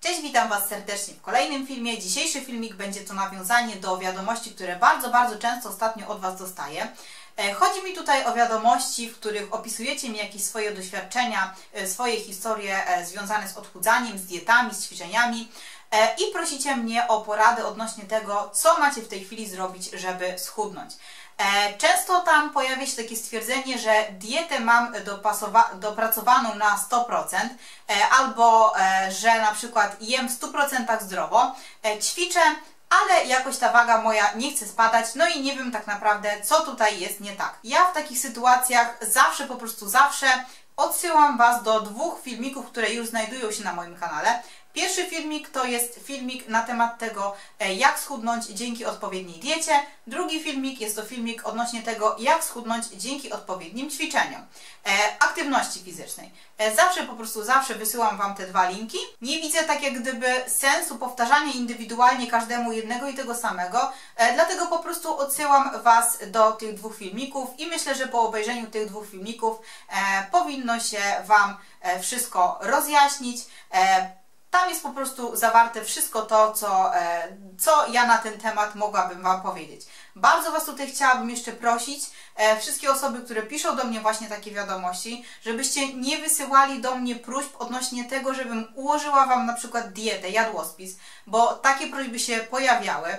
Cześć, witam Was serdecznie w kolejnym filmie. Dzisiejszy filmik będzie to nawiązanie do wiadomości, które bardzo, bardzo często ostatnio od Was dostaję. E, chodzi mi tutaj o wiadomości, w których opisujecie mi jakieś swoje doświadczenia, e, swoje historie e, związane z odchudzaniem, z dietami, z ćwiczeniami i prosicie mnie o poradę odnośnie tego, co macie w tej chwili zrobić, żeby schudnąć. Często tam pojawia się takie stwierdzenie, że dietę mam dopracowaną na 100% albo że na przykład jem w 100% zdrowo, ćwiczę, ale jakoś ta waga moja nie chce spadać, no i nie wiem tak naprawdę, co tutaj jest nie tak. Ja w takich sytuacjach zawsze, po prostu zawsze odsyłam Was do dwóch filmików, które już znajdują się na moim kanale. Pierwszy filmik to jest filmik na temat tego, e, jak schudnąć dzięki odpowiedniej diecie. Drugi filmik jest to filmik odnośnie tego, jak schudnąć dzięki odpowiednim ćwiczeniom, e, aktywności fizycznej. E, zawsze, po prostu zawsze wysyłam Wam te dwa linki. Nie widzę tak jak gdyby sensu powtarzania indywidualnie każdemu jednego i tego samego, dlatego po prostu odsyłam Was do tych dwóch filmików i myślę, że po obejrzeniu tych dwóch filmików powinno się Wam wszystko rozjaśnić. Tam jest po prostu zawarte wszystko to, co, e, co ja na ten temat mogłabym Wam powiedzieć. Bardzo Was tutaj chciałabym jeszcze prosić, e, wszystkie osoby, które piszą do mnie właśnie takie wiadomości, żebyście nie wysyłali do mnie próśb odnośnie tego, żebym ułożyła Wam na przykład dietę, jadłospis, bo takie prośby się pojawiały.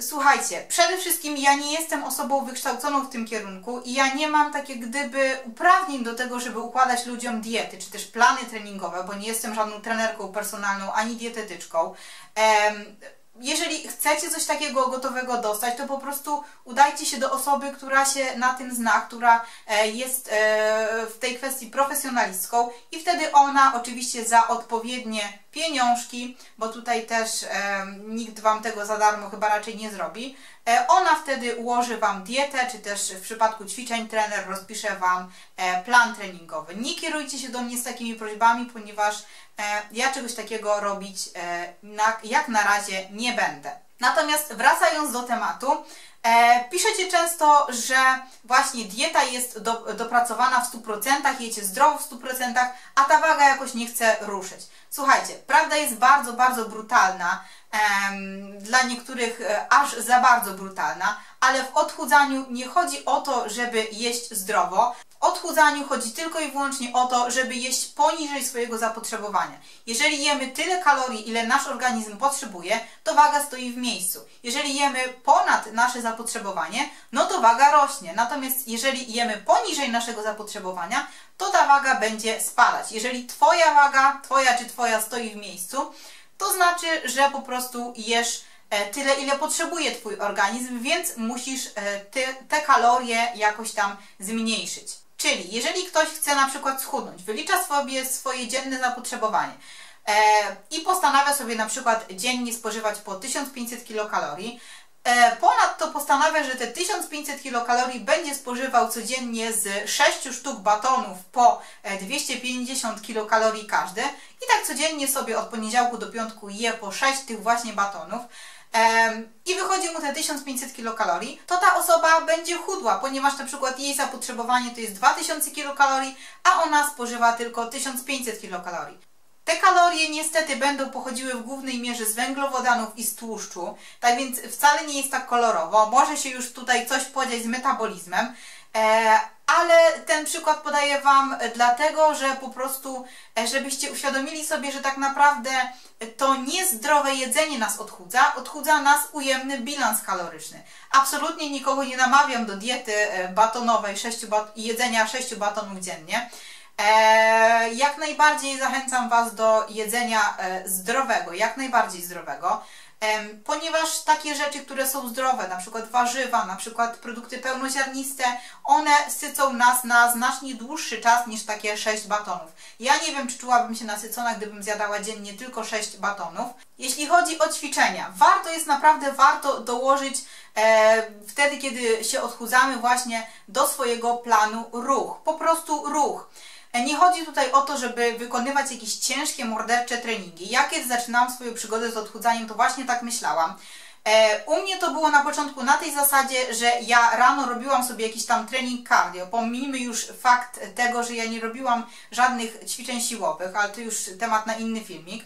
Słuchajcie, przede wszystkim ja nie jestem osobą wykształconą w tym kierunku i ja nie mam takie gdyby uprawnień do tego, żeby układać ludziom diety, czy też plany treningowe, bo nie jestem żadną trenerką personalną ani dietetyczką. Jeżeli chcecie coś takiego gotowego dostać, to po prostu udajcie się do osoby, która się na tym zna, która e, jest e, w tej kwestii profesjonalistką i wtedy ona oczywiście za odpowiednie pieniążki, bo tutaj też e, nikt Wam tego za darmo chyba raczej nie zrobi, ona wtedy ułoży Wam dietę, czy też w przypadku ćwiczeń trener rozpisze Wam plan treningowy. Nie kierujcie się do mnie z takimi prośbami, ponieważ E, ja czegoś takiego robić e, jak na razie nie będę. Natomiast wracając do tematu, e, piszecie często, że właśnie dieta jest do, dopracowana w 100%, jecie zdrowo w 100%, a ta waga jakoś nie chce ruszyć. Słuchajcie, prawda jest bardzo, bardzo brutalna, dla niektórych aż za bardzo brutalna, ale w odchudzaniu nie chodzi o to, żeby jeść zdrowo, odchudzaniu chodzi tylko i wyłącznie o to, żeby jeść poniżej swojego zapotrzebowania. Jeżeli jemy tyle kalorii, ile nasz organizm potrzebuje, to waga stoi w miejscu. Jeżeli jemy ponad nasze zapotrzebowanie, no to waga rośnie. Natomiast jeżeli jemy poniżej naszego zapotrzebowania, to ta waga będzie spadać. Jeżeli Twoja waga, Twoja czy Twoja stoi w miejscu, to znaczy, że po prostu jesz e, tyle, ile potrzebuje Twój organizm, więc musisz te, te kalorie jakoś tam zmniejszyć. Czyli jeżeli ktoś chce na przykład schudnąć, wylicza sobie swoje dzienne zapotrzebowanie e, i postanawia sobie na przykład dziennie spożywać po 1500 kilokalorii, Ponadto postanawia, że te 1500 kilokalorii będzie spożywał codziennie z 6 sztuk batonów po 250 e, kilokalorii każdy. I tak codziennie sobie od poniedziałku do piątku je po 6 tych właśnie batonów. I wychodzi mu te 1500 kilokalorii, to ta osoba będzie chudła, ponieważ na przykład jej zapotrzebowanie to jest 2000 kilokalorii, a ona spożywa tylko 1500 kilokalorii. Te kalorie niestety będą pochodziły w głównej mierze z węglowodanów i z tłuszczu, tak więc wcale nie jest tak kolorowo. Może się już tutaj coś podziać z metabolizmem, e, ale ten przykład podaję Wam dlatego, że po prostu, e, żebyście uświadomili sobie, że tak naprawdę to niezdrowe jedzenie nas odchudza, odchudza nas ujemny bilans kaloryczny. Absolutnie nikogo nie namawiam do diety e, batonowej i jedzenia 6 batonów dziennie. E, jak najbardziej zachęcam Was do jedzenia zdrowego, jak najbardziej zdrowego ponieważ takie rzeczy, które są zdrowe, na przykład warzywa, na przykład produkty pełnoziarniste, one sycą nas na znacznie dłuższy czas niż takie 6 batonów. Ja nie wiem, czy czułabym się nasycona, gdybym zjadała dziennie tylko 6 batonów. Jeśli chodzi o ćwiczenia, warto jest naprawdę, warto dołożyć e, wtedy, kiedy się odchudzamy właśnie do swojego planu ruch. Po prostu ruch. E, nie chodzi tutaj o to, żeby wykonywać jakieś ciężkie, mordercze treningi. Ja kiedy zaczynałam swoją przygodę z odchudzaniem, to właśnie tak myślałam. E, u mnie to było na początku na tej zasadzie, że ja rano robiłam sobie jakiś tam trening cardio. Pomijmy już fakt tego, że ja nie robiłam żadnych ćwiczeń siłowych, ale to już temat na inny filmik.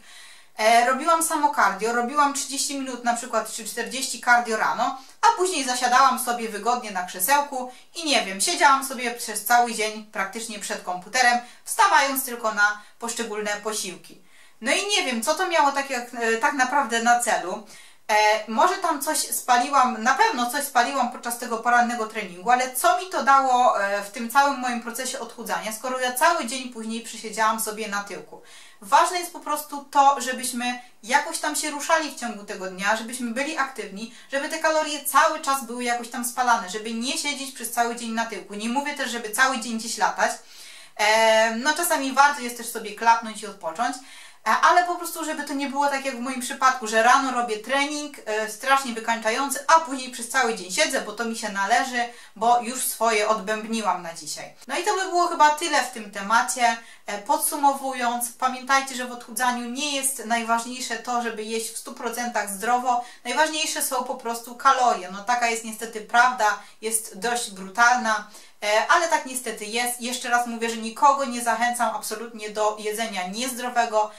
E, robiłam samo cardio, robiłam 30 minut na przykład czy 40 cardio rano, a później zasiadałam sobie wygodnie na krzesełku i nie wiem, siedziałam sobie przez cały dzień praktycznie przed komputerem, wstawając tylko na poszczególne posiłki. No i nie wiem, co to miało tak, jak, e, tak naprawdę na celu. E, może tam coś spaliłam, na pewno coś spaliłam podczas tego porannego treningu, ale co mi to dało e, w tym całym moim procesie odchudzania, skoro ja cały dzień później przysiedziałam sobie na tyłku. Ważne jest po prostu to, żebyśmy jakoś tam się ruszali w ciągu tego dnia, żebyśmy byli aktywni, żeby te kalorie cały czas były jakoś tam spalane, żeby nie siedzieć przez cały dzień na tyłku. Nie mówię też, żeby cały dzień gdzieś latać. E, no czasami warto jest też sobie klapnąć i odpocząć, ale po prostu, żeby to nie było tak jak w moim przypadku, że rano robię trening e, strasznie wykańczający, a później przez cały dzień siedzę, bo to mi się należy, bo już swoje odbębniłam na dzisiaj. No i to by było chyba tyle w tym temacie. E, podsumowując, pamiętajcie, że w odchudzaniu nie jest najważniejsze to, żeby jeść w 100% zdrowo. Najważniejsze są po prostu kalorie. No taka jest niestety prawda, jest dość brutalna. E, ale tak niestety jest. Jeszcze raz mówię, że nikogo nie zachęcam absolutnie do jedzenia niezdrowego.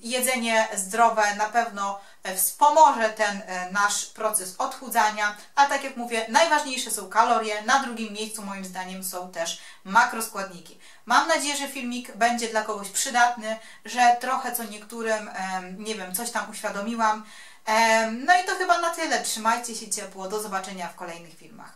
Jedzenie zdrowe na pewno e, wspomoże ten e, nasz proces odchudzania, a tak jak mówię, najważniejsze są kalorie, na drugim miejscu moim zdaniem są też makroskładniki. Mam nadzieję, że filmik będzie dla kogoś przydatny, że trochę co niektórym, nie wiem, coś tam uświadomiłam. No i to chyba na tyle. Trzymajcie się ciepło. Do zobaczenia w kolejnych filmach.